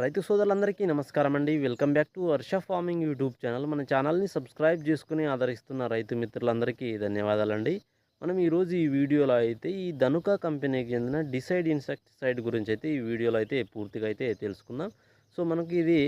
రైతు సోదరులందరికీ నమస్కారం అండి welcome back to Varsha farming YouTube channel. మన ఛానల్ని సబ్స్క్రైబ్ చేసుకుని ఆదరిస్తున్న రైతు మిత్రులందరికీ ధన్యవాదాలండి. మనం ఈరోజు ఈ వీడియోలో అయితే ఈ ధనుక కంపెనీకి చెందిన డిసైడ్ ఇన్సెక్టిసైడ్ గురించి అయితే ఈ వీడియోలో అయితే పూర్తిగా అయితే తెలుసుకుందాం. సో మనకి ఇది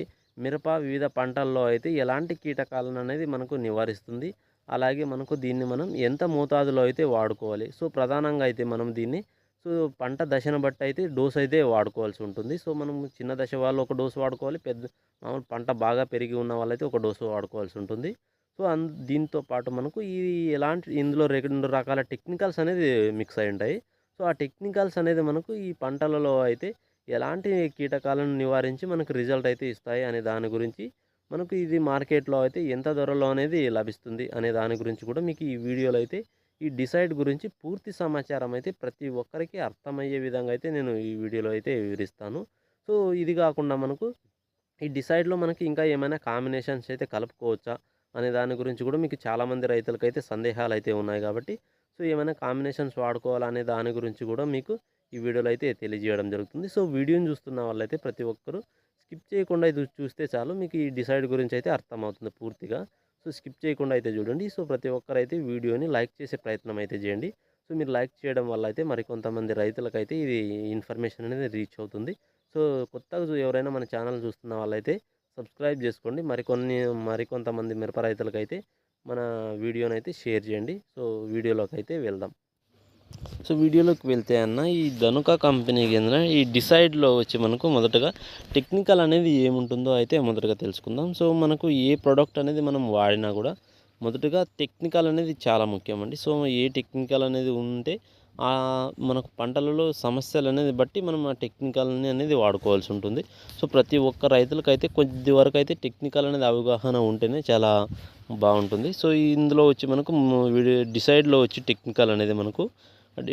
మిరప వివిధ పంటల్లో అయితే ఎలాంటి కీటకాలను అనేది మనకు నివారిస్తుంది. అలాగే మనకు దీన్ని మనం ఎంత మోతాదులో అయితే వాడుకోవాలి. సో ప్రధానంగా అయితే మనం దీన్ని సో పంట దశను బట్టి అయితే డోస్ అయితే వాడుకోవాల్సి ఉంటుంది. సో మనం చిన్న దశ వాళ్ళు ఒక డోసు వాడుకోవాలి. పెద్ద మామూలు పంట బాగా పెరిగి ఉన్న వాళ్ళైతే ఒక డోసు వాడుకోవాల్సి ఉంటుంది. సో అన్ దీంతో పాటు మనకు ఈ ఎలాంటి ఇందులో రెండు రకాల టెక్నికల్స్ అనేది మిక్స్ అయి ఉంటాయి. సో ఆ టెక్నికల్స్ అనేది మనకు ఈ పంటలలో అయితే ఎలాంటి కీటకాలను నివారించి మనకు రిజల్ట్ అయితే ఇస్తాయి అనే దాని గురించి మనకు ఇది మార్కెట్లో అయితే ఎంత ధరలో అనేది లభిస్తుంది అనే దాని గురించి కూడా మీకు ఈ వీడియోలో అయితే ఈ డిసైడ్ గురించి పూర్తి సమాచారం అయితే ప్రతి ఒక్కరికి అర్థమయ్యే విధంగా అయితే నేను ఈ వీడియోలో అయితే వివరిస్తాను. సో ఇది కాకుండా మనకు ఈ డిసైడ్లో మనకి ఇంకా ఏమైనా కాంబినేషన్స్ అయితే కలుపుకోవచ్చా అనే దాని గురించి కూడా మీకు చాలామంది రైతులకు అయితే సందేహాలు అయితే ఉన్నాయి కాబట్టి సో ఏమైనా కాంబినేషన్స్ వాడుకోవాలా అనే దాని గురించి కూడా మీకు ఈ వీడియోలో అయితే తెలియజేయడం జరుగుతుంది. సో వీడియోని చూస్తున్న వాళ్ళైతే ప్రతి ఒక్కరూ స్కిప్ చేయకుండా ఇది చూస్తే చాలు మీకు ఈ డిసైడ్ గురించి అయితే అర్థమవుతుంది పూర్తిగా. సో స్కిప్ చేయకుండా అయితే చూడండి. సో ప్రతి ఒక్కరైతే వీడియోని లైక్ చేసే ప్రయత్నం అయితే చేయండి. సో మీరు లైక్ చేయడం వల్ల అయితే మరికొంతమంది రైతులకైతే ఇది ఇన్ఫర్మేషన్ అనేది రీచ్ అవుతుంది. సో కొత్తగా ఎవరైనా మన ఛానల్ చూస్తున్న వాళ్ళైతే సబ్స్క్రైబ్ చేసుకోండి. మరికొన్ని మరికొంతమంది మిరప రైతులకైతే మన వీడియోనైతే షేర్ చేయండి. సో వీడియోలోకి అయితే వెళ్దాం. సో వీడియోలోకి వెళ్తే అన్న ఈ ధనుక కంపెనీకి కింద ఈ డిసైడ్లో వచ్చి మనకు మొదటగా టెక్నికల్ అనేది ఏముంటుందో అయితే మొదటగా తెలుసుకుందాం. సో మనకు ఏ ప్రోడక్ట్ అనేది మనం వాడినా కూడా మొదటగా టెక్నికల్ అనేది చాలా ముఖ్యం అండి. సో ఏ టెక్నికల్ అనేది ఉంటే మనకు పంటలలో సమస్యలు అనేది బట్టి మనం ఆ టెక్నికల్ అనేది వాడుకోవాల్సి ఉంటుంది. సో ప్రతి ఒక్క రైతులకైతే కొద్ది వరకు అయితే టెక్నికల్ అనేది అవగాహన ఉంటేనే చాలా బాగుంటుంది. సో ఇందులో వచ్చి మనకు డిసైడ్లో వచ్చి టెక్నికల్ అనేది మనకు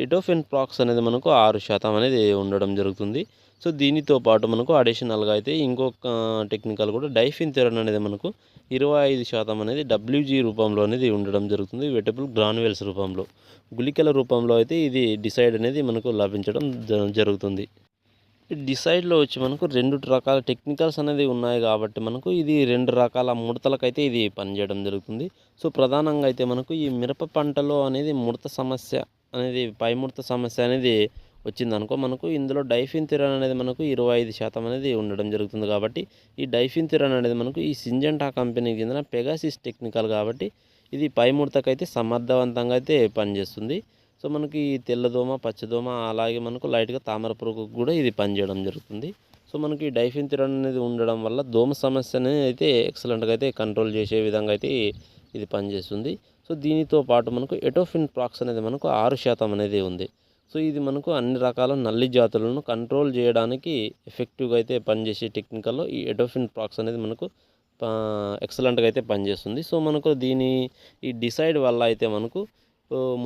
ఎటోఫెన్ ప్రాక్స్ అనేది మనకు ఆరు శాతం అనేది ఉండడం జరుగుతుంది. సో దీనితో పాటు మనకు అడిషనల్గా అయితే ఇంకొక టెక్నికల్ కూడా డైఫిన్ తెరన్ అనేది మనకు ఇరవై ఐదు శాతం అనేది డబ్ల్యూజీ రూపంలో అనేది ఉండడం జరుగుతుంది. వెటబుల్ గ్రాన్యువల్స్ రూపంలో. గుళికల రూపంలో అయితే ఇది డిసైడ్ అనేది మనకు లభించడం జరుగుతుంది. డిసైడ్లో వచ్చి మనకు రెండు రకాల టెక్నికల్స్ అనేది ఉన్నాయి కాబట్టి మనకు ఇది రెండు రకాల ముడతలకైతే ఇది పనిచేయడం జరుగుతుంది. సో ప్రధానంగా అయితే మనకు ఈ మిరప పంటలో అనేది ముడత సమస్య అనేది పైముడత సమస్య అనేది వచ్చిందనుకో మనకు ఇందులో డైఫిన్ థిరాన్ అనేది మనకు ఇరవై ఐదు శాతం అనేది ఉండడం జరుగుతుంది కాబట్టి ఈ డైఫిన్ థిరాన్ అనేది మనకు ఈ సింజెంటా కంపెనీకి చెందిన పెగాసిస్ టెక్నికల్ కాబట్టి ఇది పైముడతకైతే సమర్థవంతంగా అయితే పనిచేస్తుంది. సో మనకి తెల్లదోమ పచ్చదోమ అలాగే మనకు లైట్గా తామర పురుగు కూడా ఇది పనిచేయడం జరుగుతుంది. సో మనకి డైఫిన్ థిరాన్ అనేది ఉండడం వల్ల దోమ సమస్యని అయితే ఎక్సలెంట్గా అయితే కంట్రోల్ చేసే విధంగా అయితే ఇది పనిచేస్తుంది. సో దీనితో పాటు మనకు ఎటోఫిన్ ప్రాక్స్ అనేది మనకు ఆరు శాతం అనేది ఉంది. సో ఇది మనకు అన్ని రకాల నల్లి జాతులను కంట్రోల్ చేయడానికి ఎఫెక్టివ్గా అయితే పనిచేసే టెక్నికల్లో ఈ ఎటోఫిన్ ప్రాక్స్ అనేది మనకు ఎక్సలెంట్గా అయితే పనిచేస్తుంది. సో మనకు దీని ఈ డిసైడ్ వల్ల అయితే మనకు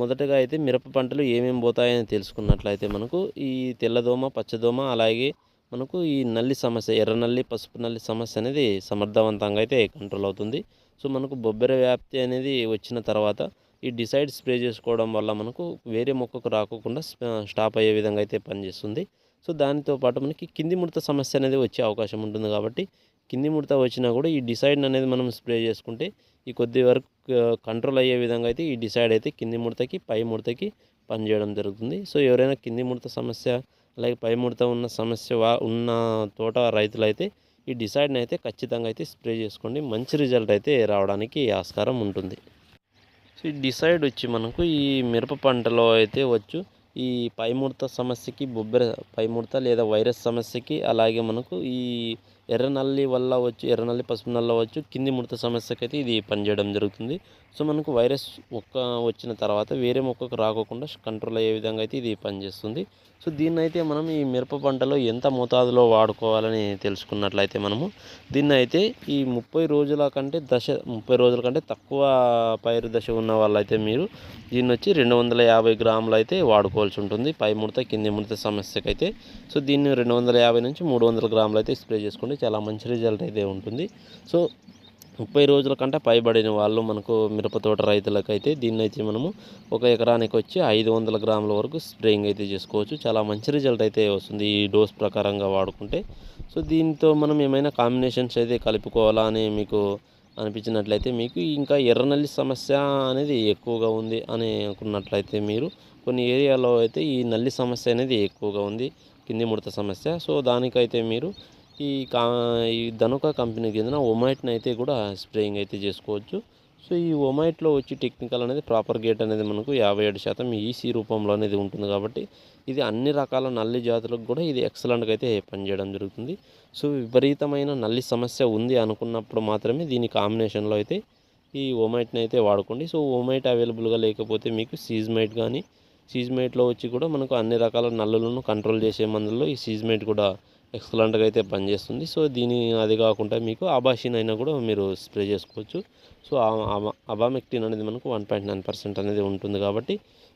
మొదటగా అయితే మిరప పంటలు ఏమేమి పోతాయని తెలుసుకున్నట్లయితే మనకు ఈ తెల్లదోమ పచ్చదోమ అలాగే మనకు ఈ నల్లి సమస్య ఎర్ర నల్లి పసుపు నల్లి సమస్య అనేది సమర్థవంతంగా అయితే కంట్రోల్ అవుతుంది. సో మనకు బొబ్బెర వ్యాప్తి అనేది వచ్చిన తర్వాత ఈ డిసైడ్ స్ప్రే చేసుకోవడం వల్ల మనకు వేరే మొక్కకు రాకుండా స్టాప్ అయ్యే విధంగా అయితే పనిచేస్తుంది. సో దానితో పాటు మనకి కింది ముడత సమస్య అనేది వచ్చే అవకాశం ఉంటుంది కాబట్టి కింది ముడత వచ్చినా కూడా ఈ డిసైడ్ అనేది మనం స్ప్రే చేసుకుంటే ఈ కొద్ది వరకు కంట్రోల్ అయ్యే విధంగా అయితే ఈ డిసైడ్ అయితే కింది ముడతకి పై ముడతకి పనిచేయడం జరుగుతుంది. సో ఎవరైనా కింది ముడత సమస్య అలాగే పై ముడత ఉన్న సమస్య ఉన్న తోట రైతులైతే ఈ డిసైడ్ని అయితే ఖచ్చితంగా అయితే స్ప్రే చేసుకోండి. మంచి రిజల్ట్ అయితే రావడానికి ఆస్కారం ఉంటుంది. సో ఈ డిసైడ్ వచ్చి మనకు ఈ మిరప పంటలో అయితే వచ్చు. ఈ పైముడత సమస్యకి బొబ్బెర పైముడత లేదా వైరస్ సమస్యకి అలాగే మనకు ఈ ఎర్ర నల్లి వల్ల వచ్చి ఎర్రనల్లి పసుపు నల్ల వచ్చు కింది ముడత సమస్యకైతే ఇది పనిచేయడం జరుగుతుంది. సో మనకు వైరస్ ఒక్క వచ్చిన తర్వాత వేరే మొక్కకు రాకోకుండా కంట్రోల్ అయ్యే విధంగా అయితే ఇది పనిచేస్తుంది. సో దీన్ని అయితే మనం ఈ మిరప పంటలో ఎంత మోతాదులో వాడుకోవాలని తెలుసుకున్నట్లయితే మనము దీన్ని అయితే ఈ ముప్పై రోజుల కంటే దశ ముప్పై రోజుల కంటే తక్కువ పైరు దశ ఉన్న వాళ్ళైతే మీరు దీన్ని వచ్చి రెండు వందల యాభై గ్రాములు అయితే వాడుకోవాల్సి ఉంటుంది. పై ముడత కింది ముడత సమస్యకైతే. సో దీన్ని రెండు వందల యాభై నుంచి మూడు వందల గ్రాములు అయితే స్ప్రే చేసుకోండి చాలా మంచి రిజల్ట్ అయితే ఉంటుంది. సో ముప్పై రోజుల కంటే పైబడిన వాళ్ళు మనకు మిరపతోట రైతులకైతే దీన్ని అయితే మనము ఒక ఎకరానికి వచ్చి ఐదు వందల గ్రాముల వరకు స్ప్రేయింగ్ అయితే చేసుకోవచ్చు. చాలా మంచి రిజల్ట్ అయితే వస్తుంది ఈ డోస్ ప్రకారంగా వాడుకుంటే. సో దీంతో మనం ఏమైనా కాంబినేషన్స్ అయితే కలుపుకోవాలా అని మీకు అనిపించినట్లయితే మీకు ఇంకా ఎర్రనల్లి సమస్య అనేది ఎక్కువగా ఉంది అని అనుకున్నట్లయితే మీరు కొన్ని ఏరియాలో అయితే ఈ నల్లి సమస్య అనేది ఎక్కువగా ఉంది. కింది ముడత సమస్య. సో దానికైతే మీరు ఈ కా ఈ ధనుక కంపెనీకి చెందిన ఒమైట్ని అయితే కూడా స్ప్రేయింగ్ అయితే చేసుకోవచ్చు. సో ఈ ఒమైట్లో వచ్చి టెక్నికల్ అనేది ప్రాపర్ గేట్ అనేది మనకు యాభై ఏడు శాతం ఈసీ రూపంలో అనేది ఉంటుంది కాబట్టి ఇది అన్ని రకాల నల్లి జాతులకు కూడా ఇది ఎక్సలెంట్గా అయితే పనిచేయడం జరుగుతుంది. సో విపరీతమైన నల్లి సమస్య ఉంది అనుకున్నప్పుడు మాత్రమే దీని కాంబినేషన్లో అయితే ఈ ఒమైట్ని అయితే వాడుకోండి. సో ఓమైట్ అవైలబుల్గా లేకపోతే మీకు సీజ్మైట్ కానీ సీజ్మైట్లో వచ్చి కూడా మనకు అన్ని రకాల నల్లులను కంట్రోల్ చేసే మందుల్లో ఈ సీజ్మైట్ కూడా ఎక్సలెంట్గా అయితే పనిచేస్తుంది. సో దీని అది కాకుండా మీకు అబాషిన్ అయినా కూడా మీరు స్ప్రే చేసుకోవచ్చు. సో అబామెక్టిన్ అనేది మనకు వన్ పాయింట్ నైన్ పర్సెంట్ అనేది ఉంటుంది కాబట్టి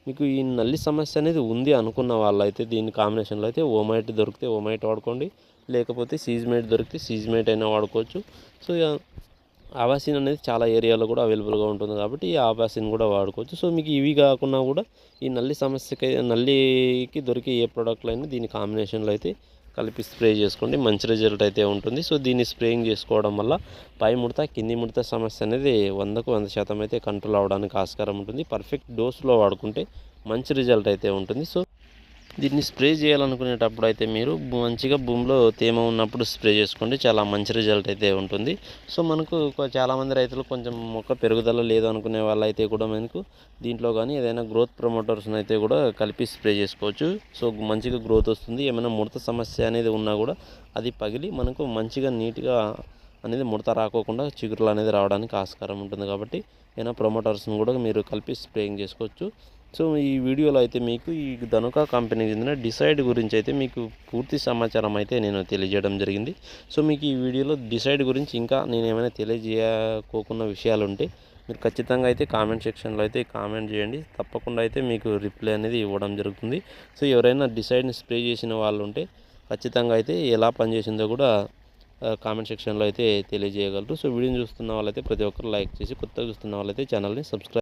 మీకు ఈ నల్లి సమస్య అనేది ఉంది అనుకున్న వాళ్ళైతే దీని కాంబినేషన్లో అయితే ఓమైట్ దొరికితే ఓమైట్ వాడుకోండి. లేకపోతే సీజ్మేట్ దొరికితే సీజ్మేట్ అయినా వాడుకోవచ్చు. సో ఆబాసిన్ ఆవాసిన్ అనేది చాలా ఏరియాలో కూడా అవైలబుల్గా ఉంటుంది కాబట్టి ఈ ఆవాసిన్ కూడా వాడుకోవచ్చు. సో మీకు ఇవి కాకుండా కూడా ఈ నల్లి సమస్యకి నల్లికి దొరికే ఏ ప్రోడక్ట్లు అయినా దీని కాంబినేషన్లో అయితే కలిపి స్ప్రే చేసుకోండి. మంచి రిజల్ట్ అయితే ఉంటుంది. సో దీన్ని స్ప్రేయింగ్ చేసుకోవడం వల్ల పై ముడత కింది ముడత సమస్య అనేది వందకు వంద శాతం అయితే కంట్రోల్ అవడానికి ఆస్కారం ఉంటుంది. పర్ఫెక్ట్ డోస్లో వాడుకుంటే మంచి రిజల్ట్ అయితే ఉంటుంది. సో దీన్ని స్ప్రే చేయాలనుకునేటప్పుడు అయితే మీరు మంచిగా భూమిలో తేమ ఉన్నప్పుడు స్ప్రే చేసుకోండి. చాలా మంచి రిజల్ట్ అయితే ఉంటుంది. సో మనకు చాలామంది రైతులు కొంచెం మొక్క పెరుగుదల లేదు అనుకునే వాళ్ళైతే కూడా మనకు దీంట్లో కానీ ఏదైనా గ్రోత్ ప్రమోటర్స్ని అయితే కూడా కలిపి స్ప్రే చేసుకోవచ్చు. సో మంచిగా గ్రోత్ వస్తుంది. ఏమైనా ముడత సమస్య అనేది ఉన్నా కూడా అది పగిలి మనకు మంచిగా నీట్గా అనేది ముడత రాకోకుండా చిగురులు అనేది రావడానికి ఆస్కారం ఉంటుంది. కాబట్టి ఏమైనా ప్రమోటర్స్ని కూడా మీరు కలిపి స్ప్రేయింగ్ చేసుకోవచ్చు. సో ఈ వీడియోలో అయితే మీకు ఈ ధనుక కంపెనీకి చెందిన డిసైడ్ గురించి అయితే మీకు పూర్తి సమాచారం అయితే నేను తెలియజేయడం జరిగింది. సో మీకు ఈ వీడియోలో డిసైడ్ గురించి ఇంకా నేను ఏమైనా తెలియజేయకోకున్న విషయాలు ఉంటే మీరు ఖచ్చితంగా అయితే కామెంట్ సెక్షన్లో అయితే కామెంట్ చేయండి. తప్పకుండా అయితే మీకు రిప్లై అనేది ఇవ్వడం జరుగుతుంది. సో ఎవరైనా డిసైడ్ని స్ప్రే చేసిన వాళ్ళు ఉంటే ఖచ్చితంగా అయితే ఎలా పనిచేసిందో కూడా కామెంట్ సెక్షన్లో అయితే తెలియజేయగలరు. సో వీడియోని చూస్తున్న వాళ్ళైతే ప్రతి ఒక్కరు లైక్ చేసి కొత్తగా చూస్తున్న వాళ్ళైతే ఛానల్ని సబ్స్క్రైబ్